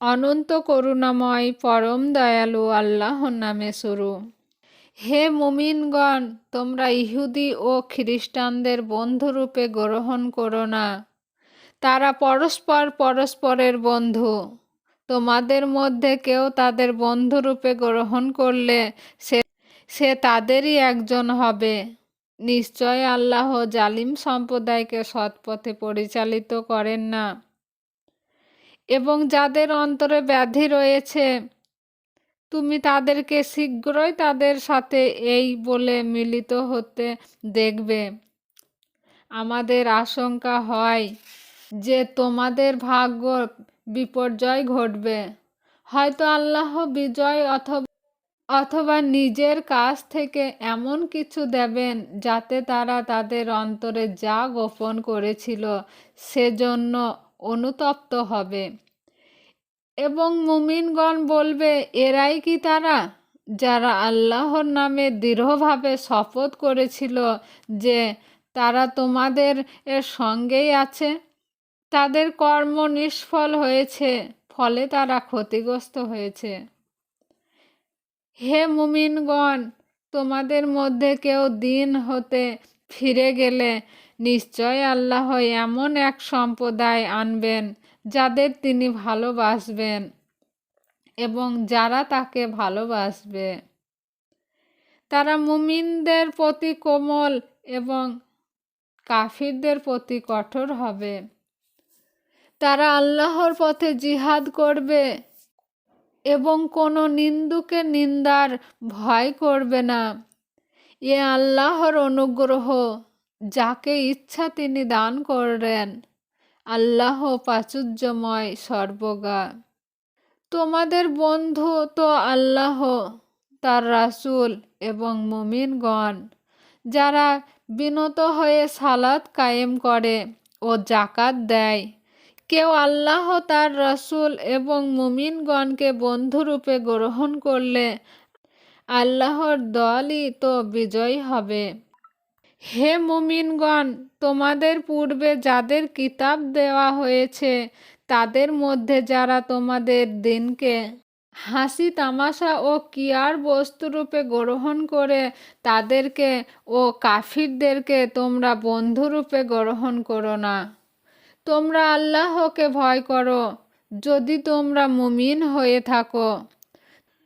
অনন্ত করুণাময়, পরম দয়ালু আল্লাহর নামে শুরু। হে মুমিনগণ, তোমরা ইহুদি ও খ্রিস্টানদের বন্ধুরূপে গ্রহণ করো না। তারা পরস্পর পরস্পরের বন্ধু। তোমাদের মধ্যে কেউ তাদের বন্ধুরূপে গ্রহণ করলে সে সে তাদেরই একজন হবে। নিশ্চয় আল্লাহ জালিম সম্প্রদায়কে সৎপথে পরিচালিত করেন না। এবং যাদের অন্তরে ব্যাধি রয়েছে, তুমি তাদেরকে শীঘ্রই তাদের সাথে এই বলে মিলিত হতে দেখবে। আমাদের আশঙ্কা হয় যে তোমাদের ভাগ্য বিপর্যয় ঘটবে। হয়তো আল্লাহ বিজয় অথবা অথবা নিজের কাছ থেকে এমন কিছু দেবেন যাতে তারা তাদের অন্তরে যা গোপন করেছিল সেজন্য অনুতপ্ত হবে। এবং মুমিনগণ বলবে, এরাই কি তারা যারা আল্লাহর নামে দৃঢ়ভাবে শপথ করেছিল যে তারা তোমাদের এর সঙ্গেই আছে? তাদের কর্ম নিষ্ফল হয়েছে, ফলে তারা ক্ষতিগ্রস্ত হয়েছে। হে মুমিনগণ, তোমাদের মধ্যে কেউ দিন হতে ফিরে গেলে নিশ্চয় আল্লাহ এমন এক সম্প্রদায় আনবেন যাদের তিনি ভালোবাসবেন এবং যারা তাকে ভালোবাসবে। তারা মুমিনদের প্রতি কোমল এবং কাফিরদের প্রতি কঠোর হবে। তারা আল্লাহর পথে জিহাদ করবে এবং কোনো নিন্দুকে নিন্দার ভয় করবে না। এ আল্লাহর অনুগ্রহ। যাকে ইচ্ছা তিনি দান করেন। আল্লাহ প্রাচুর্যময় সর্বগা তোমাদের বন্ধু তো আল্লাহ, তার রাসুল এবং মুমিনগণ, যারা বিনত হয়ে সালাদ কায়েম করে ও জাকাত দেয়। কেউ আল্লাহ, তার রসুল এবং মুমিনগণকে বন্ধুরূপে গ্রহণ করলে আল্লাহর দলই তো বিজয়ী হবে। হে মুমিনগণ, তোমাদের পূর্বে যাদের কিতাব দেওয়া হয়েছে, তাদের মধ্যে যারা তোমাদের দিনকে হাসি, তামাশা ও কিয়ার বস্তুরূপে গ্রহণ করে, তাদেরকে ও কাফিরদেরকে তোমরা বন্ধুরূপে গ্রহণ করো না। তোমরা আল্লাহকে ভয় করো। যদি তোমরা মুমিন হয়ে থাকো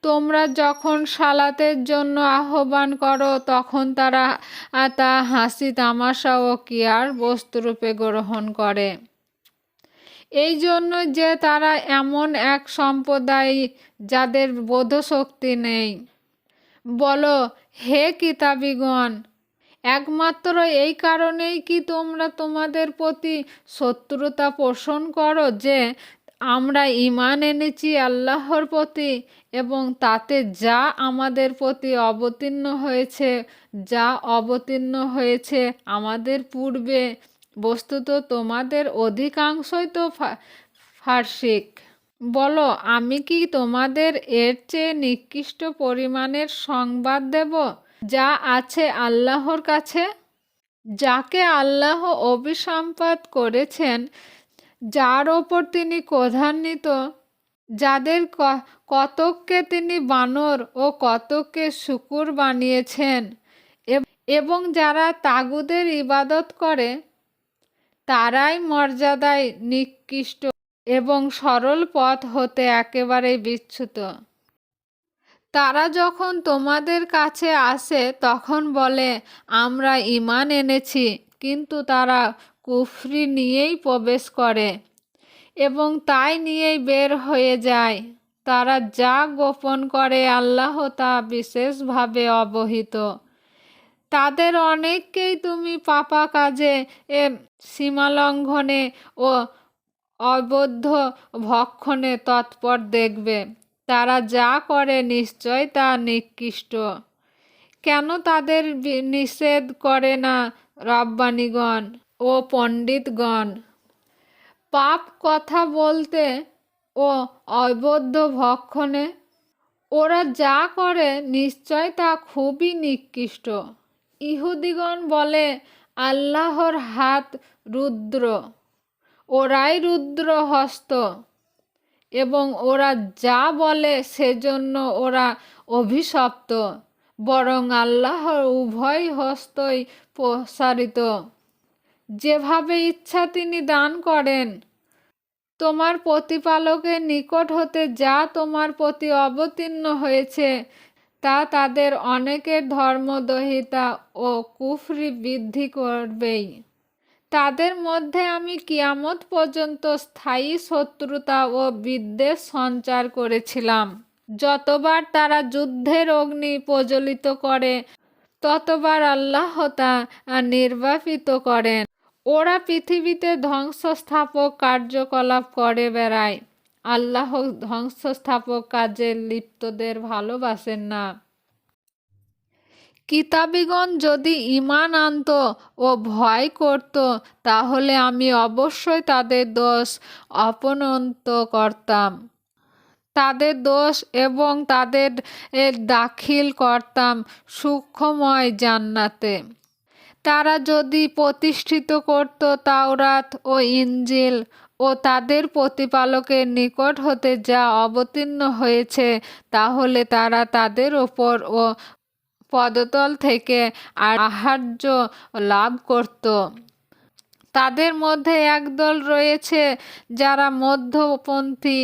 তোমরা যখন সালাতের জন্য আহ্বান করো, তখন তারা তা হাসি, তামাশা ও কিয়ার বস্তুরূপে গ্রহণ করে। এই জন্য যে তারা এমন এক সম্প্রদায় যাদের বোধশক্তি নেই। বলো, হে কিতাবিগণ, একমাত্র এই কারণেই কি তোমরা তোমাদের প্রতি শত্রুতা পোষণ করো যে আমরা ইমান এনেছি আল্লাহর প্রতি এবং তাতে যা আমাদের প্রতি অবতীর্ণ হয়েছে, যা অবতীর্ণ হয়েছে আমাদের পূর্বে, বস্তুত তোমাদের অধিকাংশই তো ফার্সিক। বলো, আমি কি তোমাদের এর চেয়ে নিকৃষ্ট পরিমাণের সংবাদ দেব যা আছে আল্লাহর কাছে? যাকে আল্লাহ অভিসম্পাদ করেছেন যার ওপর তিনি ক্রধান্বিত, যাদের কতককে তিনি বানর ও কতককে শুকুর বানিয়েছেন এবং যারা তাগুদের ইবাদত করে, তারাই মর্যাদায় নিকৃষ্ট এবং সরল পথ হতে একেবারে বিচ্যুত। তারা যখন তোমাদের কাছে আসে, তখন বলে, আমরা ইমান এনেছি। কিন্তু তারা কুফরি নিয়েই প্রবেশ করে এবং তাই নিয়েই বের হয়ে যায়। তারা যা গোপন করে আল্লাহ তা বিশেষভাবে অবহিত। তাদের অনেককেই তুমি পাপা কাজে এ সীমালঙ্ঘনে ও অবদ্ধ ভক্ষণে তৎপর দেখবে। তারা যা করে নিশ্চয় তা নিকৃষ্ট। কেন তাদের নিষেধ করে না রব্বানিগণ? ও পণ্ডিতগণ, পাপ কথা বলতে ও অবদ্ধ ভক্ষণে, ওরা যা করে নিশ্চয় তা খুবই নিকৃষ্ট। ইহুদিগণ বলে, আল্লাহর হাত রুদ্র, ওরাই রুদ্র হস্ত এবং ওরা যা বলে সেজন্য ওরা অভিশপ্ত, বরং আল্লাহর উভয় হস্তই প্রসারিত। যেভাবে ইচ্ছা তিনি দান করেন। তোমার প্রতিপালকের নিকট হতে যা তোমার প্রতি অবতীর্ণ হয়েছে, তা তাদের অনেকের ধর্মদহিতা ও কুফরি বৃদ্ধি করবেই। তাদের মধ্যে আমি কিয়ামত পর্যন্ত স্থায়ী শত্রুতা ও বিদ্বেষ সঞ্চার করেছিলাম। যতবার তারা যুদ্ধের অগ্নি প্রজ্বলিত করে, ততবার আল্লাহতা নির্বাপিত করেন। ওরা পৃথিবীতে ধ্বংসস্থাপক কার্যকলাপ করে বেড়ায়। আল্লাহ ধ্বংসস্থাপক কাজে লিপ্তদের ভালোবাসেন না। কিতাবিগণ যদি ইমান আনত ও ভয় করত, তাহলে আমি অবশ্যই তাদের দোষ অপনন্ত করতাম। তাদের দোষ এবং তাদের দাখিল করতাম সূক্ষ্মময় জান্নাতে। তারা যদি প্রতিষ্ঠিত করত তাওরাত ও ইঞ্জিল ও তাদের প্রতিপালকের নিকট হতে যা অবতীর্ণ হয়েছে, তাহলে তারা তাদের ওপর ও পদতল থেকে আহার্য লাভ করত। তাদের মধ্যে একদল রয়েছে যারা মধ্যপন্থী,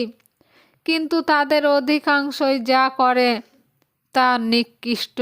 কিন্তু তাদের অধিকাংশই যা করে তা নিকৃষ্ট।